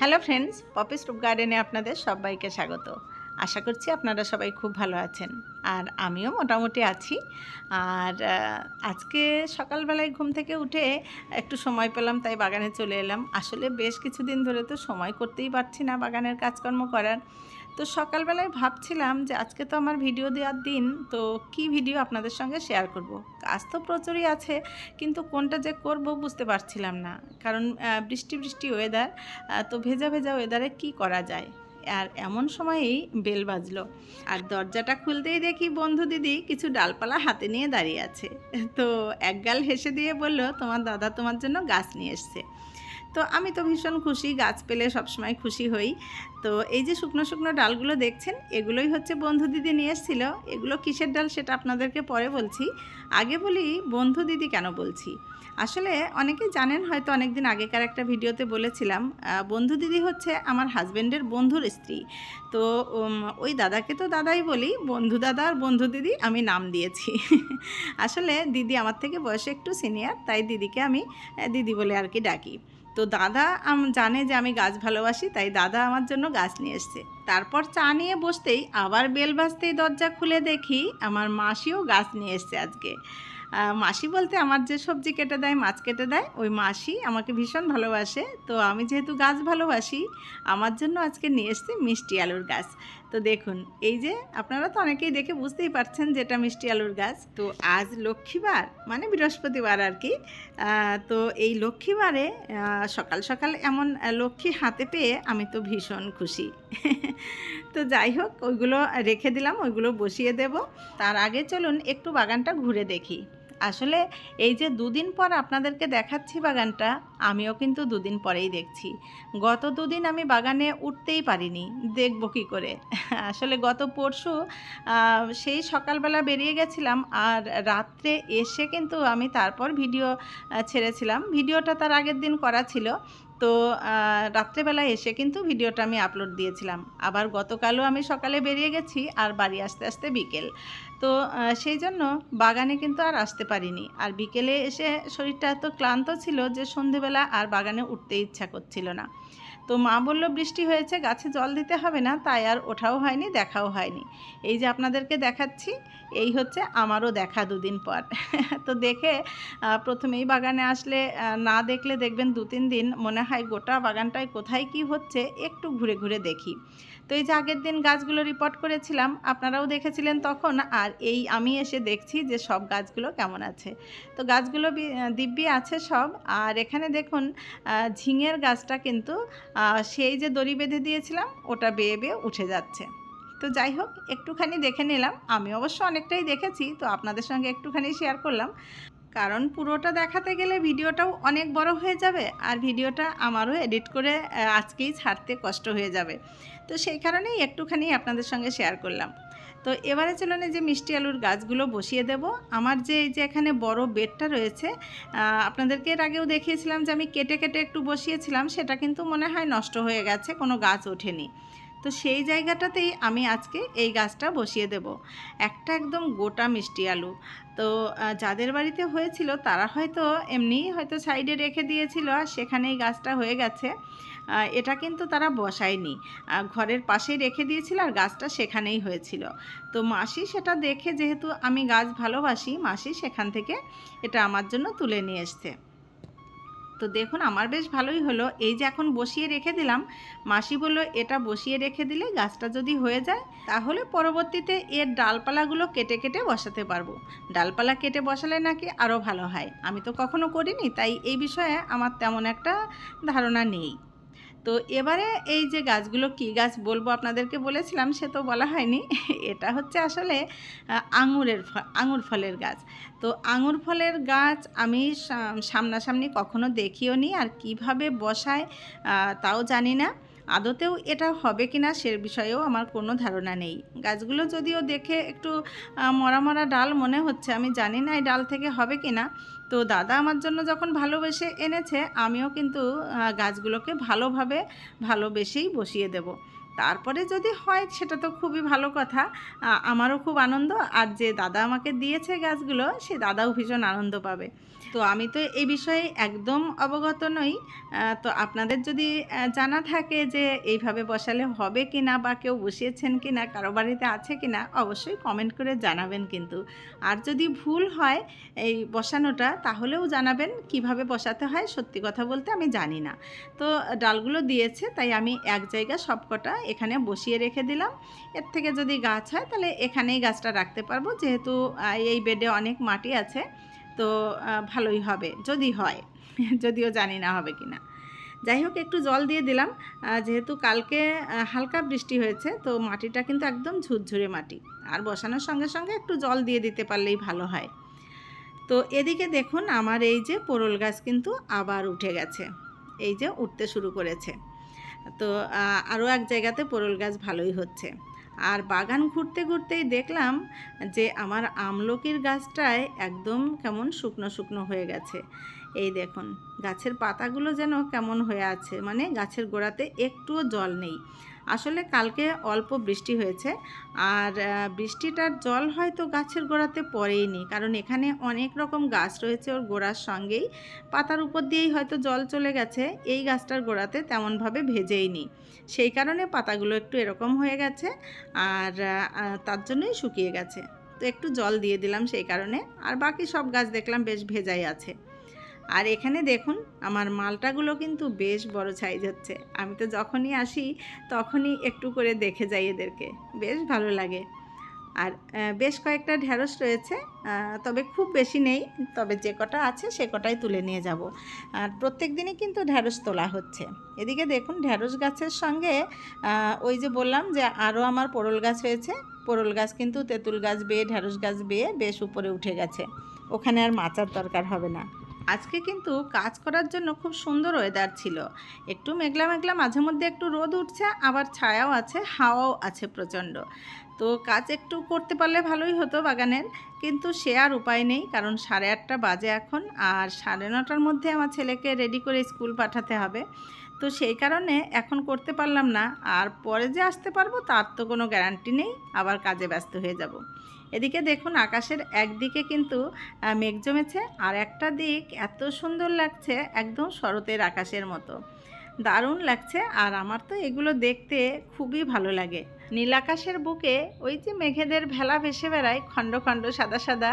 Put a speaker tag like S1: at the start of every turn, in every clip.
S1: Hello friends Poppy's রুপ গার্ডেনে আপনাদের সবাইকে স্বাগত। আশা করছি আপনারা সবাই খুব ভালো আছেন। আর আমিও মোটামুটি আছি। আর আজকে সকালবেলায় ঘুম থেকে উঠে একটু সময় পেলাম, তাই বাগানে চলে এলাম। আসলে বেশ কিছুদিন ধরে তো সময় করতেই পারছি না বাগানের কাজকর্ম করার। তো সকালবেলায় ভাবছিলাম যে আজকে তো আমার ভিডিও দেওয়ার দিন, তো কি ভিডিও আপনাদের সঙ্গে শেয়ার করব? কাজ তো প্রচুরই আছে, কিন্তু কোনটা যে করব বুঝতে পারছিলাম না। কারণ বৃষ্টি বৃষ্টি ওয়েদার তো ভেজা ভেজা ওয়েদারে কি করা যায়? আর এমন সময়েই বেল বাজলো। আর দরজাটা খুলতেই দেখি বন্ধু দিদি কিছু ডালপালা হাতে নিয়ে দাঁড়িয়ে আছে। তো একগাল হেসে দিয়ে বলল, তোমার দাদা তোমার জন্য গাছ নিয়ে এসছে। তো আমি তো ভীষণ খুশি, গাছ পেলে সবসময় খুশি হই। তো এই যে শুকনো শুকনো ডালগুলো দেখছেন, এগুলোই হচ্ছে বন্ধু দিদি নিয়ে এসেছিল। এগুলো কিসের ডাল সেটা আপনাদেরকে পরে বলছি। আগে বলি, বন্ধু দিদি কেন বলছি? আসলে অনেকেই জানেন, হয়তো অনেক দিন আগেকার একটা ভিডিওতে বলেছিলাম বন্ধু দিদি হচ্ছে আমার হাজব্যান্ডের বন্ধুর স্ত্রী। তো ওই দাদাকে তো দাদাই বলি, বন্ধু দাদা আর বন্ধু দিদি আমি নাম দিয়েছি। আসলে দিদি আমার থেকে বয়সে একটু সিনিয়র, তাই দিদিকে আমি দিদি বলে আর কি ডাকি। তো দাদা আম- জানে যে আমি গাছ ভালোবাসি, তাই দাদা আমার জন্য গাছ নিয়ে এসছে। তারপর চা নিয়ে বসতেই আবার বেল বাজতেই দরজা খুলে দেখি আমার মাসিও গাছ নিয়ে এসছে আজকে। মাসি বলতে আমার যে সবজি কেটে দেয়, মাছ কেটে দেয়, ওই মাসি আমাকে ভীষণ ভালোবাসে। তো আমি যেহেতু গাছ ভালোবাসি, আমার জন্য আজকে নিয়ে এসছে মিষ্টি আলুর গাছ। তো দেখুন, এই যে আপনারা তো অনেকেই দেখে বুঝতেই পারছেন যে এটা মিষ্টি আলুর গাছ। তো আজ লক্ষ্মীবার মানে বৃহস্পতিবার আর কি। তো এই লক্ষ্মীবারে সকাল সকাল এমন লক্ষ্মী হাতে পেয়ে আমি তো ভীষণ খুশি। তো যাই হোক, ওইগুলো রেখে দিলাম, ওইগুলো বসিয়ে দেব। তার আগে চলুন একটু বাগানটা ঘুরে দেখি। আসলে এই যে দুদিন পর আপনাদেরকে দেখাচ্ছি বাগানটা, আমিও কিন্তু দুদিন পরেই দেখছি। গত দুদিন আমি বাগানে উঠতেই পারিনি, দেখব কি করে? আসলে গত পরশু সেই সকালবেলা বেরিয়ে গেছিলাম আর রাত্রে এসে কিন্তু আমি তারপর ভিডিও ছেড়েছিলাম। ভিডিওটা তার আগের দিন করা ছিল। তো রাত্রেবেলায় রাত্রেবেলা এসে কিন্তু ভিডিওটা আমি আপলোড দিয়েছিলাম। আবার গতকালও আমি সকালে বেরিয়ে গেছি আর বাড়ি আসতে আসতে বিকেল। তো সেই জন্য বাগানে কিন্তু আর আসতে পারিনি। আর বিকেলে এসে শরীরটা এত ক্লান্ত ছিল যে সন্ধেবেলা আর বাগানে উঠতে ইচ্ছা করছিল না। তো মা বলল, বৃষ্টি হয়েছে, গাছে জল দিতে হবে না। তাই আর ওঠাও হয়নি, দেখাও হয়নি। এই যে আপনাদেরকে দেখাচ্ছি, এই হচ্ছে আমারও দেখা দুদিন পর। তো দেখে প্রথমেই বাগানে আসলে না দেখলে দেখবেন দু তিন দিন মনে হয় গোটা বাগানটায় কোথায় কি হচ্ছে, একটু ঘুরে ঘুরে দেখি। তো এই যে আগের দিন গাছগুলো রিপোর্ট করেছিলাম, আপনারাও দেখেছিলেন তখন, আর এই আমি এসে দেখছি যে সব গাছগুলো কেমন আছে। তো গাছগুলো দিব্যি আছে সব, আর এখানে দেখুন ঝিঙের গাছটা কিন্তু সেই যে দড়ি বেঁধে দিয়েছিলাম, ওটা বেয়ে বেয়ে উঠে যাচ্ছে। তো যাই হোক, একটুখানি দেখে নিলাম। আমি অবশ্য অনেকটাই দেখেছি, তো আপনাদের সঙ্গে একটুখানি শেয়ার করলাম। কারণ পুরোটা দেখাতে গেলে ভিডিওটাও অনেক বড় হয়ে যাবে, আর ভিডিওটা আমারও এডিট করে আজকেই ছাড়তে কষ্ট হয়ে যাবে। তো সেই কারণেই একটুখানি আপনাদের সঙ্গে শেয়ার করলাম। তো এবারে চলুন যে মিষ্টি আলুর গাছগুলো বসিয়ে দেব। আমার যে এই যে এখানে বড় বেডটা রয়েছে আপনাদেরকে এর আগেও দেখিয়েছিলাম যে আমি কেটে কেটে একটু বসিয়েছিলাম, সেটা কিন্তু মনে হয় নষ্ট হয়ে গেছে, কোনো গাছ ওঠেনি। তো সেই জায়গাটাতেই আমি আজকে এই গাছটা বসিয়ে দেব। একটা একদম গোটা মিষ্টি আলু। তো যাদের বাড়িতে হয়েছিল তারা হয়তো এমনি হয়তো সাইডে রেখে দিয়েছিল আর সেখানেই গাছটা হয়ে গেছে। এটা কিন্তু তারা বসায়নি। ঘরের পাশেই রেখে দিয়েছিল আর গাছটা সেখানেই হয়েছিল। তো মাসি সেটা দেখে যেহেতু আমি গাছ ভালোবাসি, মাসি সেখান থেকে এটা আমার জন্য তুলে নিয়ে এসছে। তো দেখুন, আমার বেশ ভালোই হলো। এই যে এখন বসিয়ে রেখে দিলাম, মাসি বলল, এটা বসিয়ে রেখে দিলে গাছটা যদি হয়ে যায়, তাহলে পরবর্তীতে এর ডালপালাগুলো কেটে কেটে বসাতে পারব। ডালপালা কেটে বসালে নাকি আরও ভালো হয়? আমি তো কখনো করিনি, তাই এই বিষয়ে আমার তেমন একটা ধারণা নেই। তো এবারে এই যে গাছগুলো কি গাছ বলব আপনাদেরকে বলেছিলাম, সে তো বলা হয়নি। এটা হচ্ছে আসলে আঙুরের আঙুর ফলের গাছ। তো আঙুর ফলের গাছ আমি সামনাসামনি কখনো দেখিও নি, আর কীভাবে বসায় তাও জানি না। আদতেও এটা হবে কিনা সে বিষয়েও আমার কোনো ধারণা নেই। গাছগুলো যদিও দেখে একটু মরা মরা ডাল মনে হচ্ছে, আমি জানি না এই ডাল থেকে হবে কিনা। তো দাদা আমার জন্য যখন ভালোবেসে এনেছে আমিও কিন্তু গাছগুলোকে ভালোভাবে ভালোবেসেই বসিয়ে দেব। তারপরে যদি হয়, সেটা তো খুবই ভালো কথা। আমারও খুব আনন্দ। আর যে দাদা আমাকে দিয়েছে গাছগুলো, সে দাদাও ভীষণ আনন্দ পাবে। তো আমি তো এই বিষয়ে একদম অবগত নই। তো আপনাদের যদি জানা থাকে যে এইভাবে বসালে হবে কি না বা কেউ বসিয়েছেন কি না কারও বাড়িতে আছে কি না অবশ্যই কমেন্ট করে জানাবেন কিন্তু। আর যদি ভুল হয় এই বসানোটা, তাহলেও জানাবেন কীভাবে বসাতে হয়। সত্যি কথা বলতে আমি জানি না। তো ডালগুলো দিয়েছে, তাই আমি এক জায়গায় সবকটা এখানে বসিয়ে রেখে দিলাম। এর থেকে যদি গাছ হয়, তাহলে এখানেই গাছটা রাখতে পারব। যেহেতু এই বেডে অনেক মাটি আছে, তো ভালোই হবে। যদি হয়, যদিও জানি না হবে কি না যাই হোক, একটু জল দিয়ে দিলাম। যেহেতু কালকে হালকা বৃষ্টি হয়েছে, তো মাটিটা কিন্তু একদম ঝুরঝুরে মাটি। আর বসানোর সঙ্গে সঙ্গে একটু জল দিয়ে দিতে পারলেই ভালো হয়। তো এদিকে দেখুন, আমার এই যে পোরল গাছ কিন্তু আবার উঠে গেছে। এই যে উঠতে শুরু করেছে। তো আরও এক জায়গাতে পরল গাছ ভালোই হচ্ছে। আর বাগান ঘুরতে ঘুরতেই দেখলাম যে, আমার আমলকির গাছটায় একদম কেমন শুকনো শুকনো হয়ে গেছে। এই দেখুন, গাছের পাতাগুলো যেন কেমন হয়ে আছে। মানে গাছের গোড়াতে একটুও জল নেই। আসলে কালকে অল্প বৃষ্টি হয়েছে। আর বৃষ্টিটার জল হয়তো গাছের গোড়াতে পড়েইনি। কারণ এখানে অনেক রকম গাছ রয়েছে ওর গোড়ার সঙ্গেই। পাতার উপর দিয়েই হয়তো জল চলে গেছে। এই গাছটার গোড়াতে তেমনভাবে ভেজেইনি। সেই কারণে পাতাগুলো একটু এরকম হয়ে গেছে। আর তার জন্যই শুকিয়ে গেছে। তো একটু জল দিয়ে দিলাম সেই কারণে। আর বাকি সব গাছ দেখলাম বেশ ভেজাই আছে। আর এখানে দেখুন, আমার মালটাগুলো কিন্তু বেশ বড় সাইজ হচ্ছে। আমি তো যখনই আসি, তখনই একটু করে দেখে যাই এদেরকে। বেশ ভালো লাগে। আর বেশ কয়েকটা ঢ্যাঁড়স রয়েছে তবে খুব বেশি নেই, তবে যে কটা আছে সে কটাই তুলে নিয়ে যাব। আর প্রত্যেক দিনই কিন্তু ঢ্যাঁড়স তোলা হচ্ছে। এদিকে দেখুন ঢ্যাঁড়স গাছের সঙ্গে ওই যে বললাম যে আরও আমার পোড়ল গাছ হয়েছে। পোড়ল গাছ কিন্তু তেঁতুল গাছ বেয়ে ঢ্যাঁড়স গাছ বেয়ে বেশ উপরে উঠে গেছে। ওখানে আর মাচার দরকার হবে না। আজকে কিন্তু কাজ করার জন্য খুব সুন্দর ওয়েদার ছিল। একটু মেঘলা মেঘলা, মাঝে মধ্যে একটু রোদ উঠছে, আবার ছায়াও আছে, হাওয়াও আছে প্রচণ্ড। তো কাজ একটু করতে পারলে ভালোই হতো বাগানের, কিন্তু সে আর উপায় নেই, কারণ সাড়ে আটটা বাজে এখন, আর সাড়ে নটার মধ্যে আমার ছেলেকে রেডি করে স্কুল পাঠাতে হবে। তো সেই কারণে এখন করতে পারলাম না, আর পরে যে আসতে পারব তার তো কোনো গ্যারান্টি নেই, আবার কাজে ব্যস্ত হয়ে যাব। এদিকে দেখুন আকাশের একদিকে কিন্তু মেঘ জমেছে আর একটা দিক এত সুন্দর লাগছে একদম শরতের আকাশের মতো। দারুণ লাগছে আর আমার তো এগুলো দেখতে খুবই ভালো লাগে। নীল আকাশের বুকে ওই যে মেঘেদের ভেলা ভেসে বেড়ায় খণ্ড খণ্ড সাদা সাদা,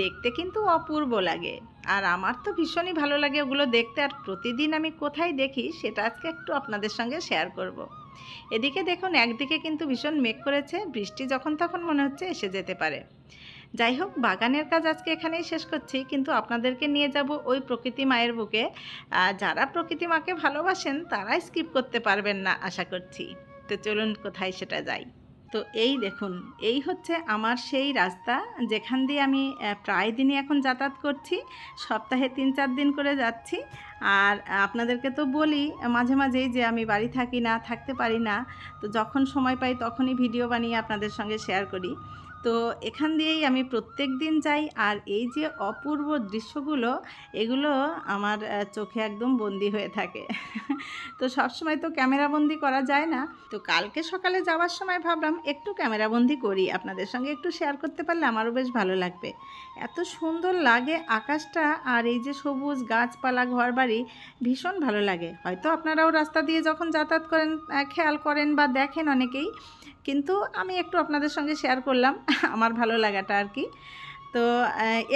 S1: দেখতে কিন্তু অপূর্ব লাগে। আর আমার তো ভীষণই ভালো লাগে ওগুলো দেখতে আর প্রতিদিন আমি কোথায় দেখি সেটা আজকে একটু আপনাদের সঙ্গে শেয়ার করব। এদিকে দেখুন, একদিকে কিন্তু ভীষণ মেঘ করেছে, বৃষ্টি যখন তখন মনে হচ্ছে এসে যেতে পারে। যাই হোক, বাগানের কাজ আজকে এখানেই শেষ করছি, কিন্তু আপনাদেরকে নিয়ে যাব ওই প্রকৃতি মায়ের বুকে। যারা প্রকৃতি মাকে ভালোবাসেন, তারাই স্কিপ করতে পারবেন না, আশা করছি। তো চলুন, কোথায় সেটা যাই। তো এই দেখুন, এই হচ্ছে আমার সেই রাস্তা। যেখান দিয়ে আমি প্রায় দিনই এখন যাতায়াত করছি। সপ্তাহে তিন চার দিন করে যাচ্ছি। আর আপনাদেরকে তো বলি, মাঝে মাঝেই যে আমি বাড়ি থাকি না, থাকতে পারি না, তো যখন সময় পাই তখনই ভিডিও বানিয়ে আপনাদের সঙ্গে শেয়ার করি। তো এখান দিয়েই আমি প্রত্যেক দিন যাই। আর এই যে অপূর্ব দৃশ্যগুলো, এগুলো আমার চোখে একদম বন্দি হয়ে থাকে। তো সবসময় তো ক্যামেরাবন্দি করা যায় না। তো কালকে সকালে যাওয়ার সময় ভাবলাম, একটু ক্যামেরাবন্দি করি। আপনাদের সঙ্গে একটু শেয়ার করতে পারলে আমারও বেশ ভালো লাগবে। এত সুন্দর লাগে আকাশটা আর এই যে সবুজ গাছপালা, ঘরবাড়ি, ভীষণ ভালো লাগে। হয়তো আপনারাও রাস্তা দিয়ে যখন যাতায়াত করেন খেয়াল করেন বা দেখেন অনেকেই কিন্তু আমি একটু আপনাদের সঙ্গে শেয়ার করলাম, আমার ভালো লাগাটা আর কি তো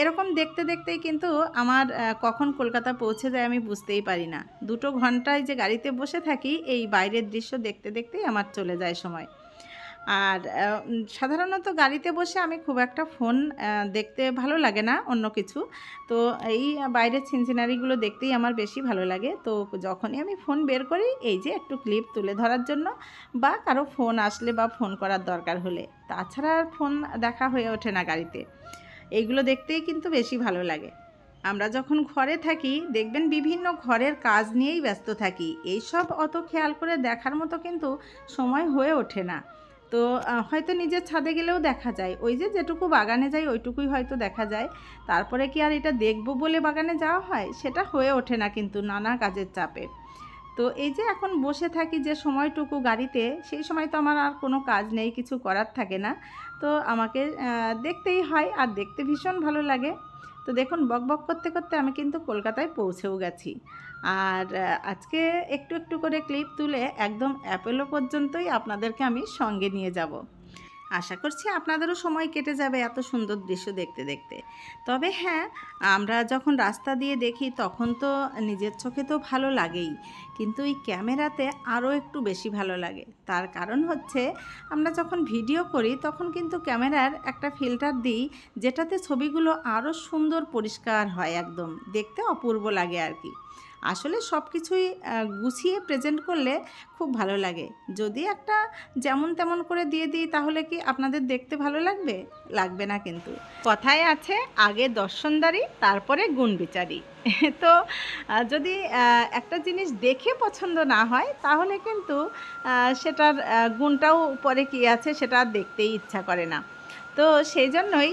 S1: এরকম দেখতে দেখতেই কিন্তু আমার কখন কলকাতা পৌঁছে যায় আমি বুঝতেই পারি না। দুটো ঘন্টায় যে গাড়িতে বসে থাকি, এই বাইরের দৃশ্য দেখতে দেখতেই আমার চলে যায় সময়। আর সাধারণত গাড়িতে বসে আমি খুব একটা ফোন দেখতে ভালো লাগে না অন্য কিছু। তো এই বাইরের ছিনছিনারিগুলো দেখতেই আমার বেশি ভালো লাগে। তো যখনই আমি ফোন বের করি, এই যে একটু ক্লিপ তুলে ধরার জন্য বা কারও ফোন আসলে বা ফোন করার দরকার হলে। তাছাড়া আর ফোন দেখা হয়ে ওঠে না গাড়িতে। এইগুলো দেখতেই কিন্তু বেশি ভালো লাগে। আমরা যখন ঘরে থাকি, দেখবেন বিভিন্ন ঘরের কাজ নিয়েই ব্যস্ত থাকি। এইসব অত খেয়াল করে দেখার মতো কিন্তু সময় হয়ে ওঠে না। তো হয়তো নিজের ছাদে গেলেও দেখা যায়। ওই যে যেটুকু বাগানে যাই, ওইটুকুই হয়তো দেখা যায়। তারপরে কি আর এটা দেখব বলে বাগানে যাওয়া হয়? সেটা হয়ে ওঠে না কিন্তু নানা কাজের চাপে। তো এই যে এখন বসে থাকি যে সময়টুকু গাড়িতে, সেই সময় তো আমার আর কোনো কাজ নেই, কিছু করার থাকে না। তো আমাকে দেখতেই হয় আর দেখতে ভীষণ ভালো লাগে। তো দেখুন, বক বক করতে করতে আমি কিন্তু কলকাতায় পৌঁছেও গেছি। আর আজকে একটু একটু করে ক্লিপ তুলে একদম অ্যাপেলো পর্যন্তই আপনাদেরকে আমি সঙ্গে নিয়ে যাব। আশা করছি আপনাদেরও সময় কেটে যাবে এত সুন্দর দৃশ্য দেখতে দেখতে। তবে হ্যাঁ আমরা যখন রাস্তা দিয়ে দেখি তখন তো নিজের চোখে তো ভালো লাগেই। কিন্তু এই ক্যামেরাতে আরও একটু বেশি ভালো লাগে। তার কারণ হচ্ছে, আমরা যখন ভিডিও করি তখন কিন্তু ক্যামেরার একটা ফিল্টার দিই, যেটাতে ছবিগুলো আরও সুন্দর পরিষ্কার হয় একদম। দেখতে অপূর্ব লাগে আর কি। আসলে সব কিছুই গুছিয়ে প্রেজেন্ট করলে খুব ভালো লাগে। যদি একটা যেমন তেমন করে দিয়ে দিই, তাহলে কি আপনাদের দেখতে ভালো লাগবে? লাগবে না কিন্তু। কথায় আছে, আগে দর্শনদারি, তারপরে গুণ বিচারি তো যদি একটা জিনিস দেখে পছন্দ না হয়, তাহলে কিন্তু সেটার গুণটাও পরে কী আছে, সেটা দেখতেই ইচ্ছা করে না। তো সেই জন্যই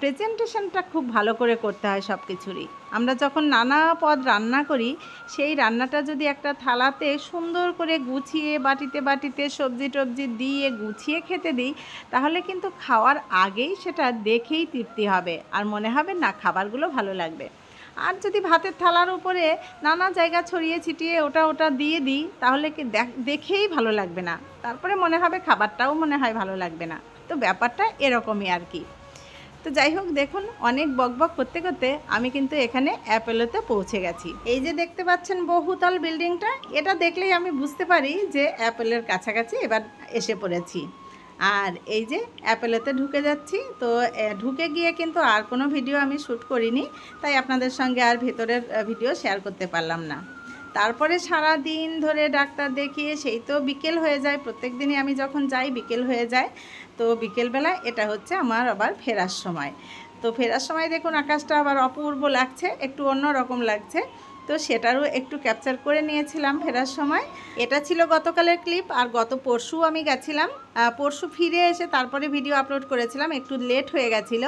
S1: প্রেজেন্টেশনটা খুব ভালো করে করতে হয় সব কিছুরই আমরা যখন নানা পদ রান্না করি, সেই রান্নাটা যদি একটা থালাতে সুন্দর করে গুছিয়ে, বাটিতে বাটিতে সবজি টবজি দিয়ে গুছিয়ে খেতে দিই, তাহলে কিন্তু খাওয়ার আগেই সেটা দেখেই তৃপ্তি হবে আর মনে হবে, না, খাবারগুলো ভালো লাগবে। আর যদি ভাতের থালার উপরে নানা জায়গা ছড়িয়ে ছিটিয়ে ওটা ওটা দিয়ে দিই, তাহলে কি দেখেই ভালো লাগবে না। তারপরে মনে হবে, খাবারটাও মনে হয় ভালো লাগবে না। তো ব্যাপারটা এরকমই আর কি। তো যাই হোক, দেখুন, অনেক বকবক করতে করতে আমি কিন্তু এখানে অ্যাপেলোতে পৌঁছে গেছি। এই যে দেখতে পাচ্ছেন বহুতল বিল্ডিংটা, এটা দেখলেই আমি বুঝতে পারি যে অ্যাপেলের কাছাকাছি এবার এসে পড়েছি। আর এই যে অ্যাপেলেতে ঢুকে যাচ্ছি, তো ঢুকে গিয়ে কিন্তু আর কোনো ভিডিও আমি শ্যুট করিনি, তাই আপনাদের সঙ্গে আর ভেতরের ভিডিও শেয়ার করতে পারলাম না। তারপরে সারা দিন ধরে ডাক্তার দেখিয়ে, সেই তো বিকেল হয়ে যায়, প্রত্যেক দিনই আমি যখন যাই, বিকেল হয়ে যায়। তো বিকেলবেলা এটা হচ্ছে আমার আবার ফেরার সময়। তো ফেরার সময় দেখুন আকাশটা আবার অপূর্ব লাগছে, একটু অন্য রকম লাগছে। তো সেটারও একটু ক্যাপচার করে নিয়েছিলাম ফেরার সময়। এটা ছিল গতকালের ক্লিপ আর গত পরশু আমি গেছিলাম। পরশু ফিরে এসে তারপরে ভিডিও আপলোড করেছিলাম, একটু লেট হয়ে গেছিল।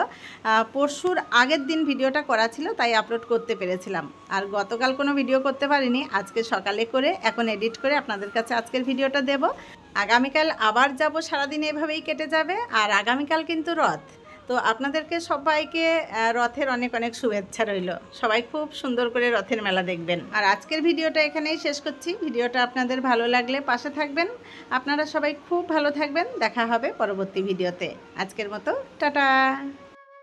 S1: পরশুর আগের দিন ভিডিওটা করা ছিল, তাই আপলোড করতে পেরেছিলাম। আর গতকাল কোনো ভিডিও করতে পারিনি, আজকে সকালে করে এখন এডিট করে আপনাদের কাছে আজকের ভিডিওটা দেব। আগামীকাল আবার যাব, সারাদিন এভাবেই কেটে যাবে, আর আগামীকাল কিন্তু রথ। তো আপনাদেরকে সবাইকে রথের অনেক অনেক শুভেচ্ছা রইল। সবাই খুব সুন্দর করে রথের মেলা দেখবেন। আর আজকের ভিডিওটা এখানেই শেষ করছি। ভিডিওটা আপনাদের ভালো লাগলে পাশে থাকবেন। আপনারা সবাই খুব ভালো থাকবেন। দেখা হবে পরবর্তী ভিডিওতে। আজকের মতো, টাটা!